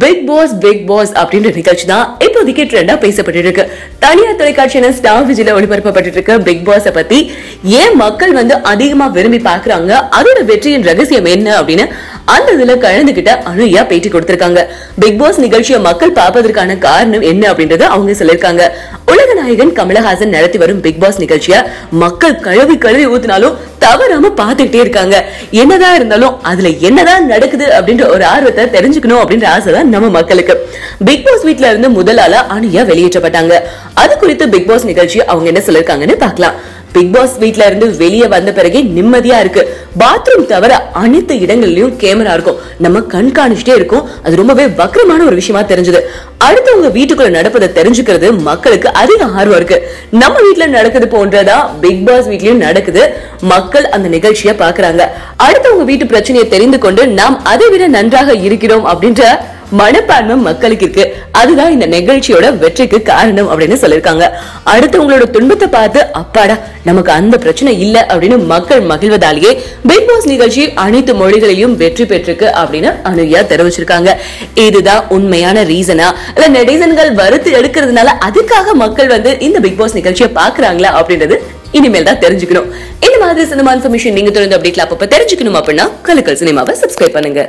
Big pass big pass அப்படின்ற நிகழ்ச்சி தான் இப்போதைக்கு ட்ரெண்டா பேசப்பட்டு இருக்கு தனியார் தொலைக்காட்சியான ஸ்டார் விஜயில ஒளிபரப்பப்பட்டு இருக்க பிக் பாஸ் பத்தி. ஏன் மக்கள் வந்து அதிகமா விரும்பி பாக்குறாங்க அதோட வெற்றியின் ரகசியம் என்ன அப்படின்னு அந்த இதுல கலந்துகிட்ட அனுயா பேட்டி கொடுத்திருக்காங்க. பிக் பாஸ் நிகழ்ச்சியை மக்கள் பார்ப்பதற்கான காரணம் என்ன அப்படின்றத அவங்க சொல்லிருக்காங்க உலக நாயகன் கமலஹாசன் நடத்தி வரும் பிக் பாஸ் நிகழ்ச்சிய மக்கள் கழுவி கழுவி ஊத்தினாலும் தவறாம பாத்துக்கிட்டே இருக்காங்க. என்னதான் இருந்தாலும் அதுல என்னதான் நடக்குது அப்படின்ற ஒரு ஆர்வத்தை தெரிஞ்சுக்கணும் அப்படின்ற ஆசை தான் நம்ம மக்களுக்கு. பிக் பாஸ் வீட்ல இருந்து முதல் அனுயா வெளியேற்றப்பட்டாங்க. அது குறித்து பிக் பாஸ் நிகழ்ச்சி அவங்க என்ன சொல்லிருக்காங்கன்னு பார்க்கலாம். பிக் பாஸ் வீட்ல இருந்து வெளியே வந்த பிறகு நிம்மதியா இருக்கு. பாத்ரூம் தவிர அனைத்து இடங்கள்லயும் கேமரா இருக்கும். நம்ம கண்காணிச்சுட்டே இருக்கும். அது ரொம்பவே வக்கரமான ஒரு விஷயமா தெரிஞ்சது. அடுத்தவங்க வீட்டுக்குள்ள நடப்பதை தெரிஞ்சுக்கிறது மக்களுக்கு அதிக ஆர்வம் இருக்கு. நம்ம வீட்டுல நடக்குது போன்றதா பிக் பாஸ் வீட்லயும் நடக்குது. மக்கள் அந்த நிகழ்ச்சியை பாக்குறாங்க அடுத்தவங்க வீட்டு பிரச்சனையை தெரிந்து கொண்டு நாம் அதை விட நன்றாக இருக்கிறோம் அப்படின்ற மனப்பான்மை மக்களுக்கு இருக்கு. அதுதான் இந்த நிகழ்ச்சியோட வெற்றிக்கு காரணம் அப்படின்னு சொல்லிருக்காங்க அடுத்தவங்களோட துன்பத்தை பார்த்து அப்பாடா நமக்கு அந்த பிரச்சனை இல்ல அப்படின்னு மக்கள் மகிழ்வதாலேயே பிக் பாஸ் நிகழ்ச்சி அனைத்து மொழிகளிலும் வெற்றி பெற்றிருக்கு அப்படின்னு அனுயா தெரிவிச்சிருக்காங்க. இதுதான் உண்மையான ரீசனா? இல்ல நெடிசன்கள் வறுத்து எடுக்கிறதுனால அதுக்காக மக்கள் வந்து இந்த பிக் பாஸ் நிகழ்ச்சியை பாக்குறாங்களா அப்படின்றது இனிமேல் தான் தெரிஞ்சுக்கணும். இந்த மாதிரி சினிமா இன்ஃபர்மேஷன் நீங்க தொடர்ந்து அப்டேட்ல அப்பப்ப தெரிஞ்சுக்கணும் அப்படின்னா கலக்கல் சினிமாவை சப்ஸ்கிரைப் பண்ணுங்க.